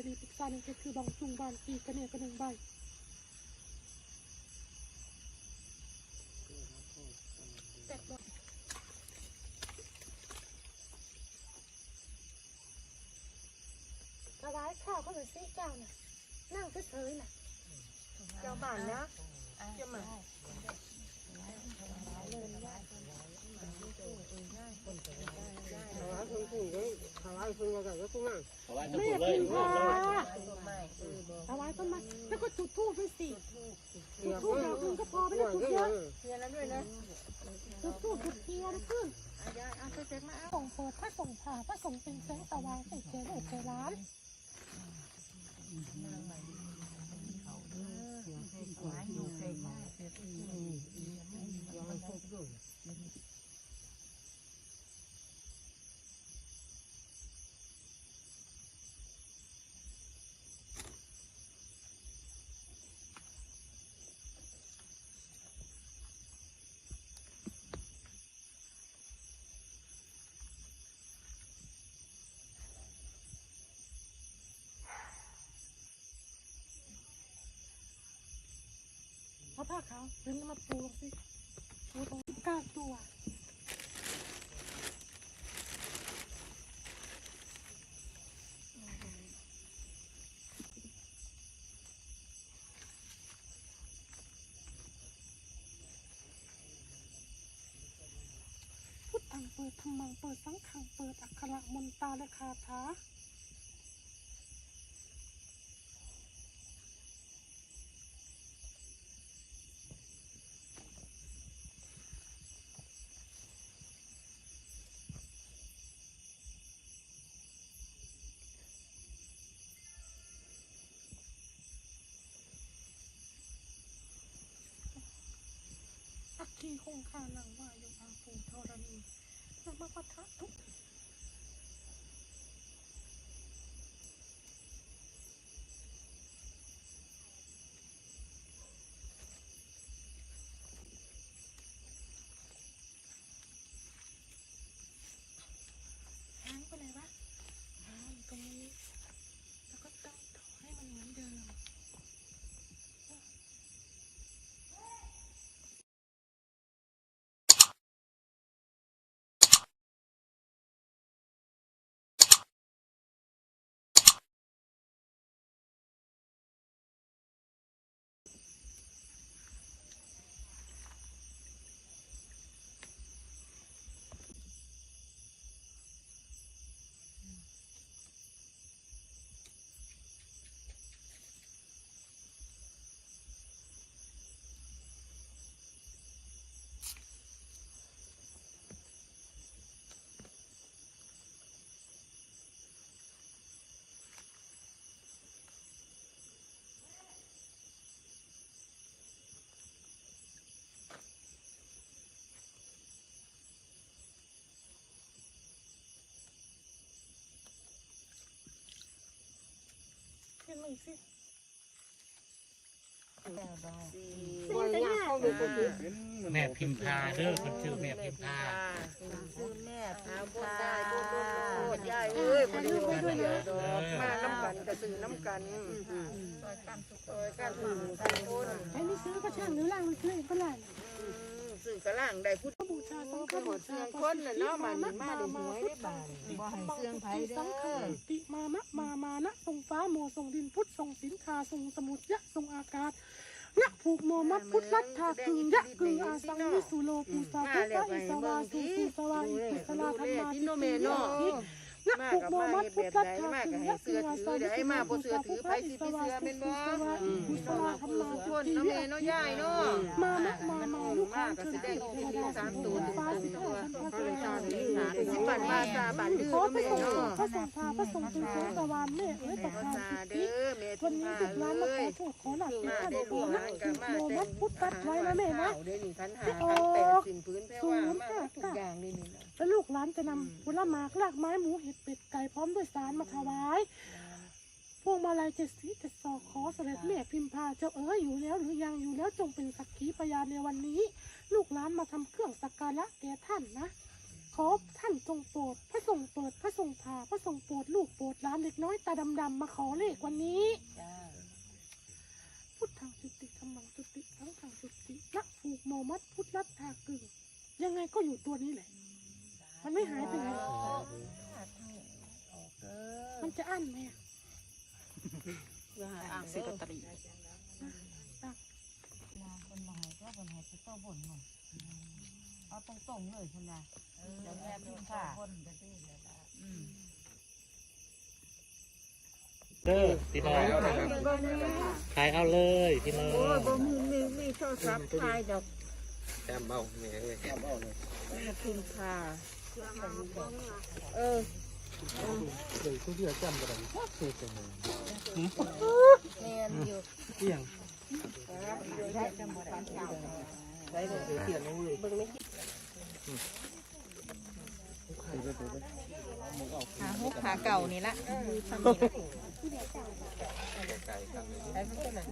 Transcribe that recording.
บองจุงบานกีกระเนกระหนึ่งใบแปดร้อยถวายข้าวเขาเลยสิเจ้าน่ะนั่งเฉยๆน่ะเจ้าบ้านนะเจ้ามา ถวายคนผู้ก็ ถวายคนว่ากันก็ต้องนั่งพาะว่าจะแม่พูดเลยพิมพูพาถวายต้นไม้แล้วก็จุดธูปไปสิเดี๋ยวจุดธูปดอกหนึงก็พอไม่ไหวได้จุดเยอะเทียนแล้วด้วยนะจุดธูปจุดเทียนขึ้นอายายเอาไปเจ็บมาเอาส่งโปรดพระส่งผ่าพระส่งเป็นแสงสว่างให้เจริญเจร้าน ผ้าขาวดึงมาปูลงสิปูตรงกลาตัวพุทธังเปิดธรรมังเปิดสังขังเปิดอักขระมนตาและคาถา อัคคีคง อีกสิไหวเนี่ยเข้าไปก็คือแม่พิมพาเด้อคนชื่อแม่พิมพาซื้อแม่พาบนได้บนบนโคตรยายเอ้ยบนอยู่บนเดียวดอกมาน้ำกันก็ซื้อน้ำกันซอยกันซอยกันทุกคนไอ้ไม่ซื้อก็ช่างหรือล่างมันซื้อเองก็ได้ ซื้อกระล่างได้พุทธบูชาสังฆหมบูดชาเสียงคนน่ะเนาะมันมาได้หวยได้บาทบ่ให้เสียงไผเด้สังฆอติมามะมามานะทรงฟ้าโมทรงดินพุทธทรงสินคาทรงสมุทรยะทรงอากาศยะผูกโมมัดพุทธลัทธาคึงยะกึงอาสังวิสุโลปูสาพุทธอิสวาสุสุสวาอิปุสลาธรรมาทิโนเมโนนะ มาผูกกับโมมามัดเฮ็ดพุทแบธบลัทใดธามาคึก็งให้ยะเสื้กึองอาถืสัองเดี๋ยวให้มาบ่เสื้อถือไผสิไปเสื้อแม่นบ่ปุสลาธรรมาทุกคนเนาะแม่เนาะยายเนาะมานะมามาลูกมาค้าก็เชิสิญได้ได้ที่ที่สามตัวฟ้าตัวสิตัตัววก็เลยชาติสาสิบันมาซาบันดื้อขอเนาะพระแม่สงฆ์เนาะพระสงฆ์พาพระสงฆ์เป็นแสงตะวันแม่เอ้ยประขอทานซาสิเด้ทธิอแม่วันนี้ทุถูกกร้านมาเลขอยโทษขอหนักมาขอได้โทลูกษหนะลานก็ถูกมาโมแต่มัดพุทธตัดไว้นะแม่นะเด้นี่คันหาคันแปดสินพื้นแพ้ว่ามาทุกอย่างนี่นี่นะ แล้วลูกหลานจะนำผลไม้รากไม้หมูเห็ดเป็ดไก่พร้อมด้วยสารมาถวายพวงมาลัยเจ็ดสีเจ็ดสอขอเสด็จแม่พิมพาเจ้าเอ๋ยอยู่แล้วหรือยังอยู่แล้วจงเป็นสักขีพยานในวันนี้ ลูกหลานมาทำเครื่องสักการะแก่ท่านนะขอท่านจงโปรดพระทรงเปิดพระทรงพาพระทรงโปรดลูกโปรดหลานเด็กน้อยตาดำดำมาขอเลขวันนี้พุทธังจุติธรรมังจุติทั้งทางจุตินักผูกโมมัดพุทธลัทธากึ่งยังไงก็อยู่ตัวนี้แหละ มันไม่หายไปไหนมันจะอั้นไหมอะอ่างสิลอตเตอรี่คนมาให้ก็คนให้จะต้องบ่นหน่อยเอาตรงๆเลยคนละเดี๋ยวแม่พิมพ์ค่ะอืมเด้อพี่น้องขายเอาเลยพี่น้องโอ้ยบ่มีมีมีโทรศัพท์ถ่ายดอกแก้มเบ้าเนี่ยแก้มเบ้าเลยพิมพ์ค่ะ เออเดี๋ยวทุกอย่างแก้มกระดังเสียจังเลยแม่นอยู่เที่ยงได้เลยเที่ยงเลยหาฮุกหาเก่านี่ละไอ้พวกนั้น